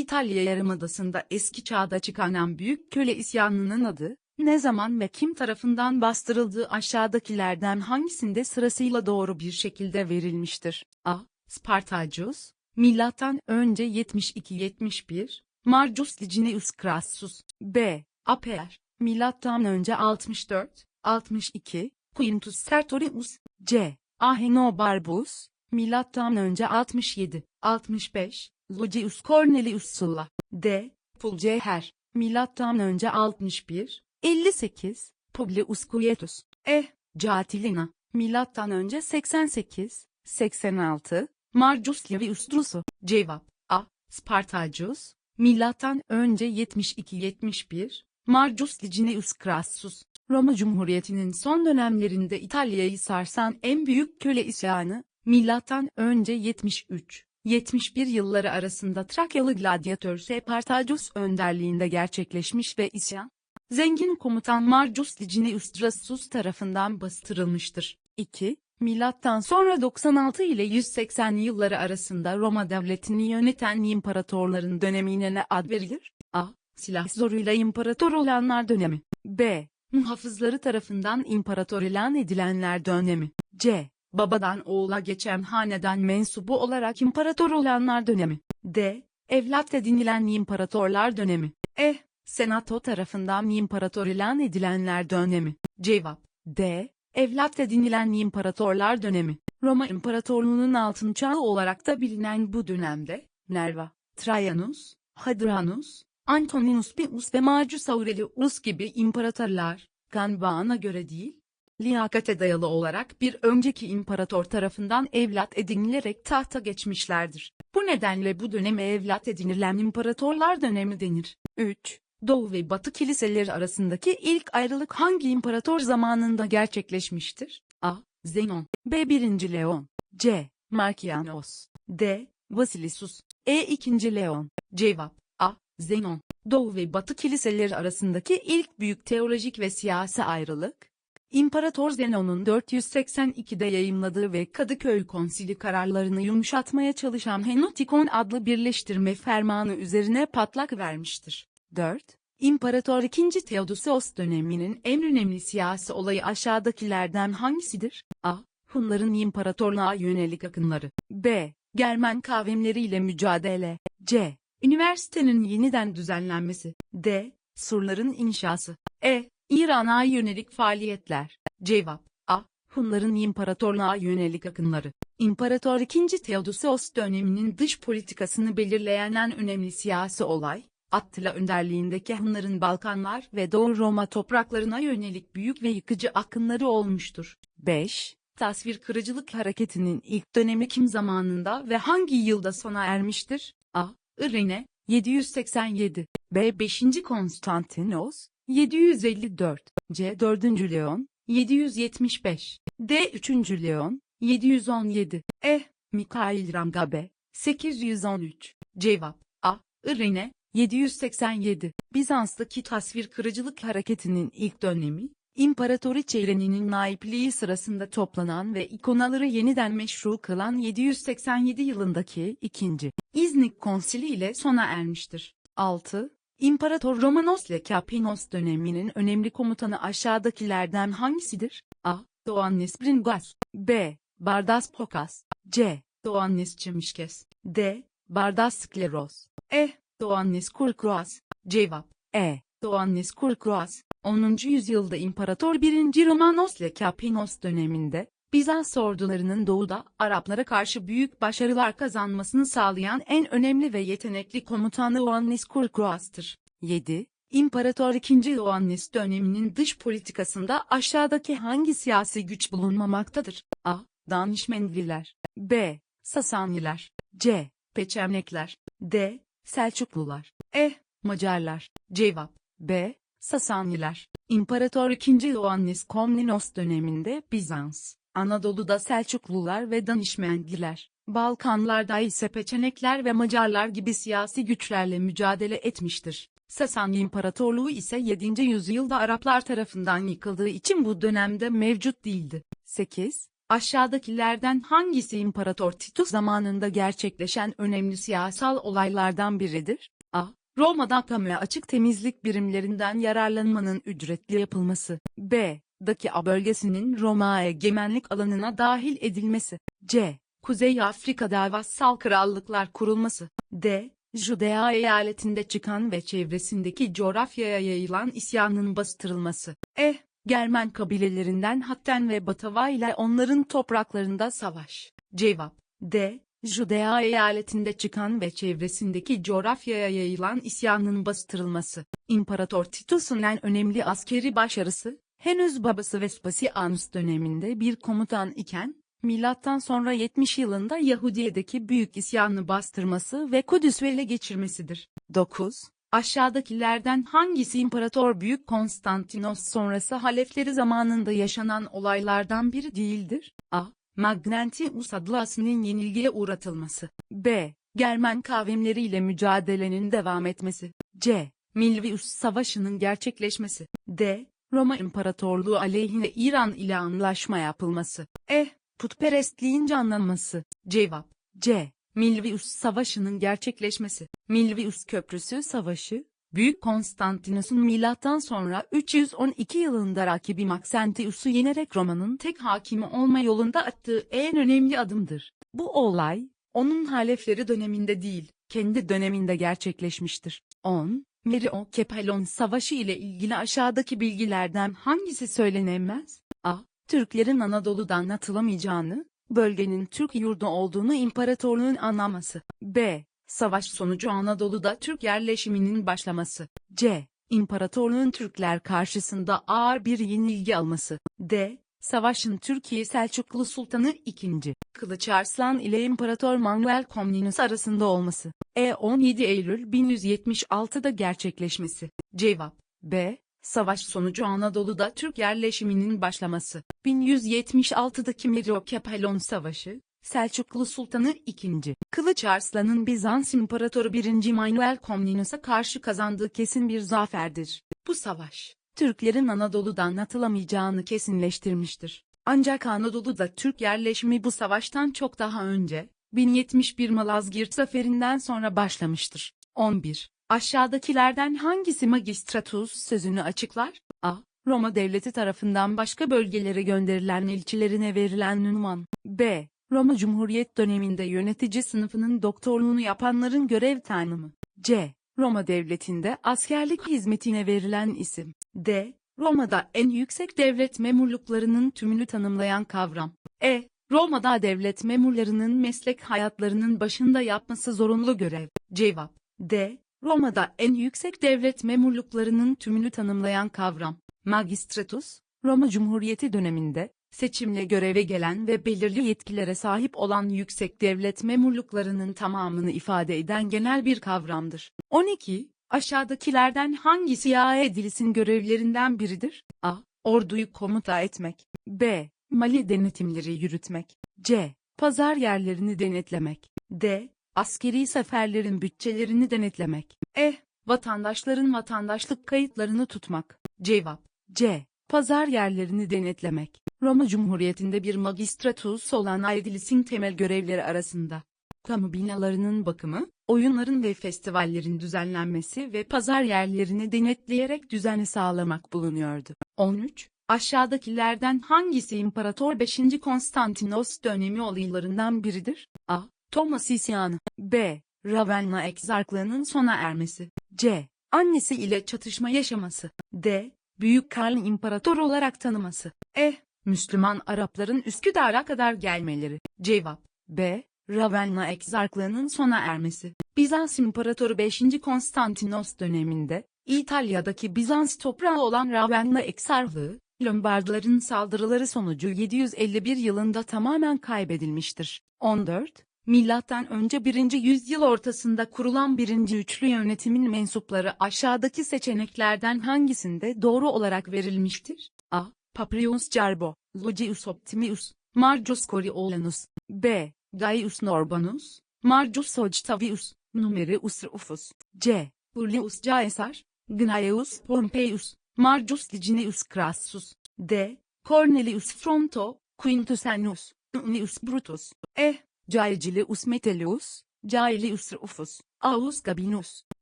İtalya Yarımadası'nda eski çağda çıkaran büyük köle isyanının adı, ne zaman ve kim tarafından bastırıldığı aşağıdakilerden hangisinde sırasıyla doğru bir şekilde verilmiştir? A. Spartacus, Milattan önce 72-71, Marcus Licinius Crassus, B. Aper, Milattan önce 64, 62, Quintus Sertorius, C. Ahenobarbus, Milattan önce 67, 65, Lucius Cornelius Sulla, D. Pulceher, Milattan önce 61, 58, Publius Quietus, E. Catilina, Milattan önce 88, 86, Marcus Livius Drusu, Cevap, A. Spartacus, Milattan önce 72-71, Marcus Licinius Crassus, Roma Cumhuriyeti'nin son dönemlerinde İtalya'yı sarsan en büyük köle isyanı, milattan önce 73, 71 yılları arasında Trakyalı gladyatör Spartacus önderliğinde gerçekleşmiş ve isyan, zengin komutan Marcus Licinius Drusus tarafından bastırılmıştır. 2. Milattan sonra 96 ile 180 yılları arasında Roma devletini yöneten imparatorların dönemine ne ad verilir? A. Silah zoruyla imparator olanlar dönemi. B. Muhafızları tarafından imparator ilan edilenler dönemi. C. Babadan oğula geçen hanedan mensubu olarak imparator olanlar dönemi. D. Evlat edinilen imparatorlar dönemi. E. Senato tarafından imparator ilan edilenler dönemi. Cevap. D. Evlat edinilen imparatorlar dönemi. Roma İmparatorluğu'nun altın çağı olarak da bilinen bu dönemde, Nerva, Trajanus, Hadrianus, Antoninus Pius ve Marcus Aurelius gibi imparatorlar, kan göre değil, liyakate dayalı olarak bir önceki imparator tarafından evlat edinilerek tahta geçmişlerdir. Bu nedenle bu döneme evlat edinilen imparatorlar dönemi denir. 3. Doğu ve Batı kiliseleri arasındaki ilk ayrılık hangi imparator zamanında gerçekleşmiştir? A. Zenon B. 1. Leon C. Markianos D. Basilisus E. 2. Leon Cevap A. Zenon Doğu ve Batı kiliseleri arasındaki ilk büyük teolojik ve siyasi ayrılık, İmparator Zenon'un 482'de yayımladığı ve Kadıköy Konsili kararlarını yumuşatmaya çalışan Henotikon adlı birleştirme fermanı üzerine patlak vermiştir. 4. İmparator II. Theodosios döneminin en önemli siyasi olayı aşağıdakilerden hangisidir? A. Hunların imparatorluğa yönelik akınları. B. Germen kavimleriyle mücadele. C. Üniversitenin yeniden düzenlenmesi. D. Surların inşası. E. İran'a yönelik faaliyetler. Cevap A. Hunların imparatorluğa yönelik akınları. İmparator II. Theodosios döneminin dış politikasını belirleyen en önemli siyasi olay, Attila önderliğindeki Hunların Balkanlar ve Doğu Roma topraklarına yönelik büyük ve yıkıcı akınları olmuştur. 5. Tasvir kırıcılık hareketinin ilk dönemi kim zamanında ve hangi yılda sona ermiştir? A. Irene, 787. B. 5. Konstantinos, 754. C. 4. Leon, 775. D. 3. Leon, 717. E. Mikhail Rangabe, 813. Cevap A. Irene, 787. Bizans'taki tasvir kırıcılık hareketinin ilk dönemi, İmparatoriçe İrene'nin naipliği sırasında toplanan ve ikonaları yeniden meşru kılan 787 yılındaki 2. İznik Konsili ile sona ermiştir. 6. İmparator Romanos Lekapinos döneminin önemli komutanı aşağıdakilerden hangisidir? A. Doğannes Bringas B. Bardas Pokas C. Doğannes Çemişkes D. Bardas Skleros E. Doğannes Kurkroas Cevap E. Doğannes Kurkroas 10. yüzyılda İmparator 1. Romanos Lekapinos döneminde, Bizans ordularının doğuda Araplara karşı büyük başarılar kazanmasını sağlayan en önemli ve yetenekli komutanı Ioannis Kurkroas'tır. 7. İmparator 2. Ioannis döneminin dış politikasında aşağıdaki hangi siyasi güç bulunmamaktadır? A. Danişmendliler B. Sasaniler C. Peçemnekler D. Selçuklular E. Macarlar Cevap B. Sasaniler İmparator II. Ioannis Komnenos döneminde Bizans, Anadolu'da Selçuklular ve Danişmendliler, Balkanlarda ise Peçenekler ve Macarlar gibi siyasi güçlerle mücadele etmiştir. Sasani İmparatorluğu ise 7. yüzyılda Araplar tarafından yıkıldığı için bu dönemde mevcut değildi. 8. Aşağıdakilerden hangisi İmparator Titus zamanında gerçekleşen önemli siyasal olaylardan biridir? A. Roma'da kamuya açık temizlik birimlerinden yararlanmanın ücretli yapılması. B. Dakia bölgesinin Roma egemenlik alanına dahil edilmesi. C. Kuzey Afrika'da vassal krallıklar kurulması. D. Judea eyaletinde çıkan ve çevresindeki coğrafyaya yayılan isyanın bastırılması. E. Germen kabilelerinden Hatten ve Batava ile onların topraklarında savaş. Cevap D. Judea eyaletinde çıkan ve çevresindeki coğrafyaya yayılan isyanın bastırılması. İmparator Titus'un en önemli askeri başarısı, henüz babası Vespasianus döneminde bir komutan iken, milattan sonra 70 yılında Yahudiye'deki büyük isyanı bastırması ve Kudüs'ü ele geçirmesidir. 9. Aşağıdakilerden hangisi İmparator Büyük Konstantinos sonrası halefleri zamanında yaşanan olaylardan biri değildir? A. Magnentius adlı asının yenilgiye uğratılması. B. Germen kavimleriyle mücadelenin devam etmesi. C. Milvius Savaşı'nın gerçekleşmesi. D. Roma İmparatorluğu aleyhine İran ile anlaşma yapılması. E. Putperestliğin canlanması. Cevap C. Milvius Savaşı'nın gerçekleşmesi. Milvius Köprüsü Savaşı, Büyük Konstantinus'un milattan sonra 312 yılında rakibi Maxentius'u yenerek Roma'nın tek hakimi olma yolunda attığı en önemli adımdır. Bu olay, onun halefleri döneminde değil, kendi döneminde gerçekleşmiştir. 10. Merio-Kepalon Savaşı ile ilgili aşağıdaki bilgilerden hangisi söylenemez? A. Türklerin Anadolu'dan atılamayacağını, bölgenin Türk yurdu olduğunu imparatorluğun anlaması. B. Savaş sonucu Anadolu'da Türk yerleşiminin başlaması. C. İmparatorluğun Türkler karşısında ağır bir yenilgi alması. D. Savaşın Türkiye Selçuklu Sultanı II. Kılıç Arslan ile İmparator Manuel Komnenos arasında olması. E 17 Eylül 1176'da gerçekleşmesi. Cevap B. Savaş sonucu Anadolu'da Türk yerleşiminin başlaması. 1176'daki Merio-Kepalon Savaşı, Selçuklu Sultanı II. Kılıç Arslan'ın Bizans İmparatoru 1. Manuel Komnenos'a karşı kazandığı kesin bir zaferdir. Bu savaş, Türklerin Anadolu'dan atılamayacağını kesinleştirmiştir. Ancak Anadolu'da Türk yerleşimi bu savaştan çok daha önce, 1071 Malazgirt Zaferi'nden sonra başlamıştır. 11. Aşağıdakilerden hangisi magistratus sözünü açıklar? A. Roma devleti tarafından başka bölgelere gönderilen elçilerine verilen ünvan. B. Roma Cumhuriyet döneminde yönetici sınıfının doktorluğunu yapanların görev tanımı. C. Roma devletinde askerlik hizmetine verilen isim. D. Roma'da en yüksek devlet memurluklarının tümünü tanımlayan kavram. E. Roma'da devlet memurlarının meslek hayatlarının başında yapması zorunlu görev. Cevap. D. Roma'da en yüksek devlet memurluklarının tümünü tanımlayan kavram. Magistratus, Roma Cumhuriyeti döneminde, seçimle göreve gelen ve belirli yetkilere sahip olan yüksek devlet memurluklarının tamamını ifade eden genel bir kavramdır. 12. Aşağıdakilerden hangisi ya edilisin görevlerinden biridir? A. Orduyu komuta etmek. B. Mali denetimleri yürütmek. C. Pazar yerlerini denetlemek. D. Askeri seferlerin bütçelerini denetlemek. E. Vatandaşların vatandaşlık kayıtlarını tutmak. Cevap C. Pazar yerlerini denetlemek. Roma Cumhuriyeti'nde bir magistratus olan Aedilis'in temel görevleri arasında. Kamu binalarının bakımı, oyunların ve festivallerin düzenlenmesi ve pazar yerlerini denetleyerek düzeni sağlamak bulunuyordu. 13. Aşağıdakilerden hangisi İmparator 5. Konstantinos dönemi olaylarından biridir? A. Thomas isyanı. B. Ravenna egzarklığının sona ermesi. C. Annesi ile çatışma yaşaması. D. Büyük Karl İmparator olarak tanıması. E. Müslüman Arapların Üsküdar'a kadar gelmeleri. Cevap. B. Ravenna egzarklığının sona ermesi. Bizans İmparatoru 5. Konstantinos döneminde, İtalya'daki Bizans toprağı olan Ravenna Eksarlığı, Lombardların saldırıları sonucu 751 yılında tamamen kaybedilmiştir. 14. Milattan önce 1. yüzyıl ortasında kurulan 1. üçlü yönetimin mensupları aşağıdaki seçeneklerden hangisinde doğru olarak verilmiştir? A. Paprius Carbo, Lucius Optimius, Marcus Coriolanus, B. Gaius Norbanus, Marcus Octavius, Numerius Rufus, C. Publius Caesar, Gnaeus Pompeius, Marcus Licinius Crassus, D. Cornelius Fronto, Quintus Annus, Unius Brutus, E. Caecilius Metellus, Caelius Rufus, Aulus Gabinus.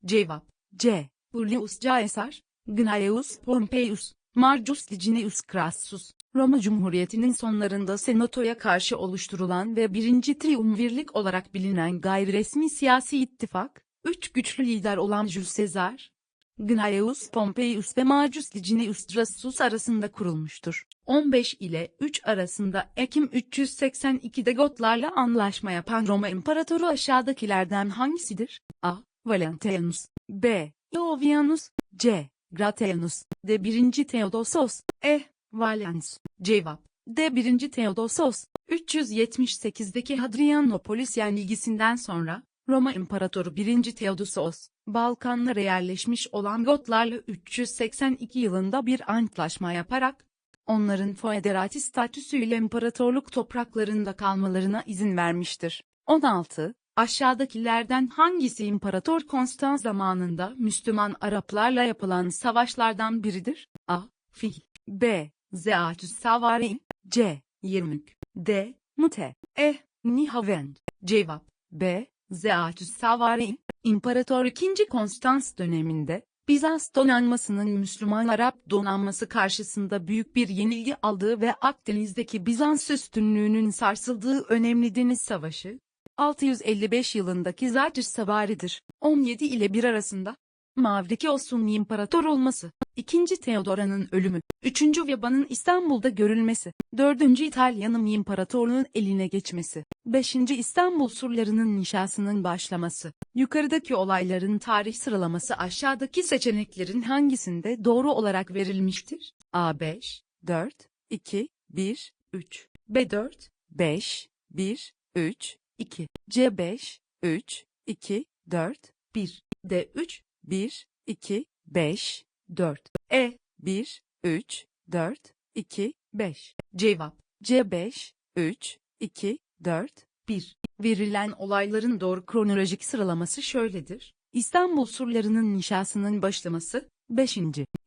Cevap C. Publius Caesar, Gnaeus Pompeius, Marcus Licinius Crassus. Roma Cumhuriyeti'nin sonlarında Senato'ya karşı oluşturulan ve birinci triumvirlik olarak bilinen gayri resmi siyasi ittifak, üç güçlü lider olan Jules Caesar, Gnaeus Pompeius ve Marcus Licinius Crassus arasında kurulmuştur. 15 ile 3 arasında Ekim 382'de Gotlarla anlaşma yapan Roma İmparatoru aşağıdakilerden hangisidir? A. Valentianus B. Jovianus C. Gratianus D. 1. Theodosius E. Valens Cevap D. 1. Theodosius 378'deki Hadrianopolis yenilgisinden sonra Roma İmparatoru 1. Theodosius, Balkanlara yerleşmiş olan Gotlarla 382 yılında bir antlaşma yaparak, onların foederati statüsüyle imparatorluk topraklarında kalmalarına izin vermiştir. 16. Aşağıdakilerden hangisi İmparator Konstan zamanında Müslüman Araplarla yapılan savaşlardan biridir? A. Fil B. Zeatüs Savarin C. Yirmük D. Mute E. Nihavend Cevap B. Zeatüs Savarin, İmparator II. Konstans döneminde, Bizans donanmasının Müslüman Arap donanması karşısında büyük bir yenilgi aldığı ve Akdeniz'deki Bizans üstünlüğünün sarsıldığı önemli deniz savaşı, 655 yılındaki Zatüs Savari'dir. 17 ile 1 arasında, Mavrikios'un imparator olması, 2. Theodora'nın ölümü, 3. Veba'nın İstanbul'da görülmesi, 4. İtalya'nın imparatorluğun eline geçmesi, 5. İstanbul surlarının inşasının başlaması. Yukarıdaki olayların tarih sıralaması aşağıdaki seçeneklerin hangisinde doğru olarak verilmiştir? A5, 4, 2, 1, 3, B4, 5, 1, 3, 2, C5, 3, 2, 4, 1, D3, 1, 2, 5, 4, E, 1, 3, 4, 2, 5. Cevap C5, 3, 2, 4, 1. Verilen olayların doğru kronolojik sıralaması şöyledir. İstanbul surlarının inşasının başlaması, 5.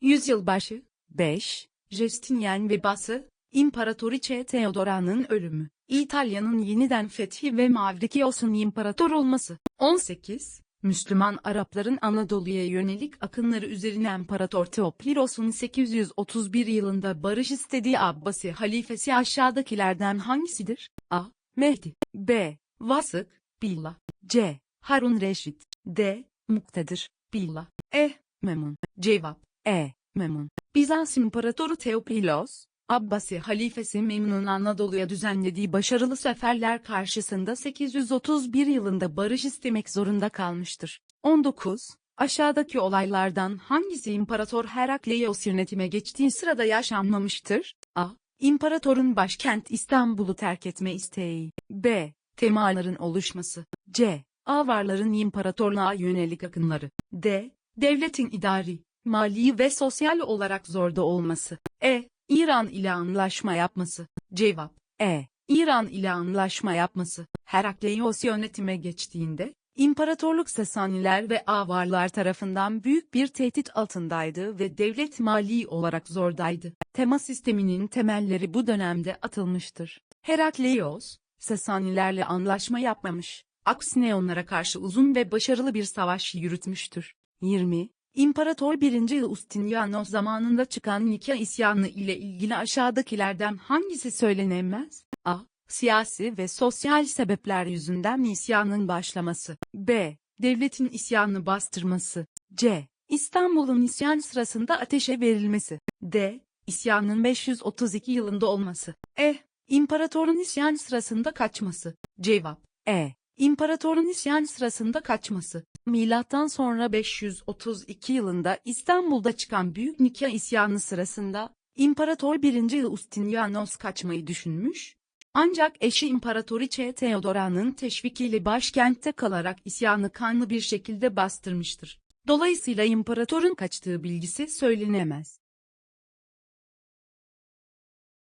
yüzyıl başı, 5. Justinian vebası, İmparatoriçe Theodora'nın ölümü, İtalya'nın yeniden fethi ve Mavrikios'un imparator olması, 18. Müslüman Arapların Anadolu'ya yönelik akınları üzerine İmparator Teopliros'un 831 yılında barış istediği Abbasi halifesi aşağıdakilerden hangisidir? A. Mehdi B. Vasık, Billah C. Harun Reşit D. Muktedir, Billah E. Memun Cevap E. Memun Bizans İmparatoru Teopilos, Abbasi halifesi Memnun Anadolu'ya düzenlediği başarılı seferler karşısında 831 yılında barış istemek zorunda kalmıştır. 19. Aşağıdaki olaylardan hangisi İmparator Herakleios yönetime geçtiği sırada yaşanmamıştır? A. İmparatorun başkent İstanbul'u terk etme isteği. B. Temaların oluşması. C. Avarların imparatorluğa yönelik akınları. D. Devletin idari, mali ve sosyal olarak zorda olması. E. İran ile anlaşma yapması. Cevap E. İran ile anlaşma yapması. Herakleios yönetime geçtiğinde, İmparatorluk Sasaniler ve Avarlar tarafından büyük bir tehdit altındaydı ve devlet mali olarak zordaydı. Tema sisteminin temelleri bu dönemde atılmıştır. Herakleios, Sasanilerle anlaşma yapmamış, aksine onlara karşı uzun ve başarılı bir savaş yürütmüştür. 20. İmparator 1. Justinianos zamanında çıkan Nikya isyanı ile ilgili aşağıdakilerden hangisi söylenemez? A. Siyasi ve sosyal sebepler yüzünden isyanın başlaması. B. Devletin isyanı bastırması. C. İstanbul'un isyan sırasında ateşe verilmesi. D. İsyanın 532 yılında olması. E. İmparatorun isyan sırasında kaçması. Cevap E. İmparatorun isyan sırasında kaçması. Milattan sonra 532 yılında İstanbul'da çıkan Büyük Nikya isyanı sırasında İmparator 1. Justinianos kaçmayı düşünmüş, ancak eşi İmparatoriçe Theodora'nın teşvikiyle başkentte kalarak isyanı kanlı bir şekilde bastırmıştır. Dolayısıyla imparatorun kaçtığı bilgisi söylenemez.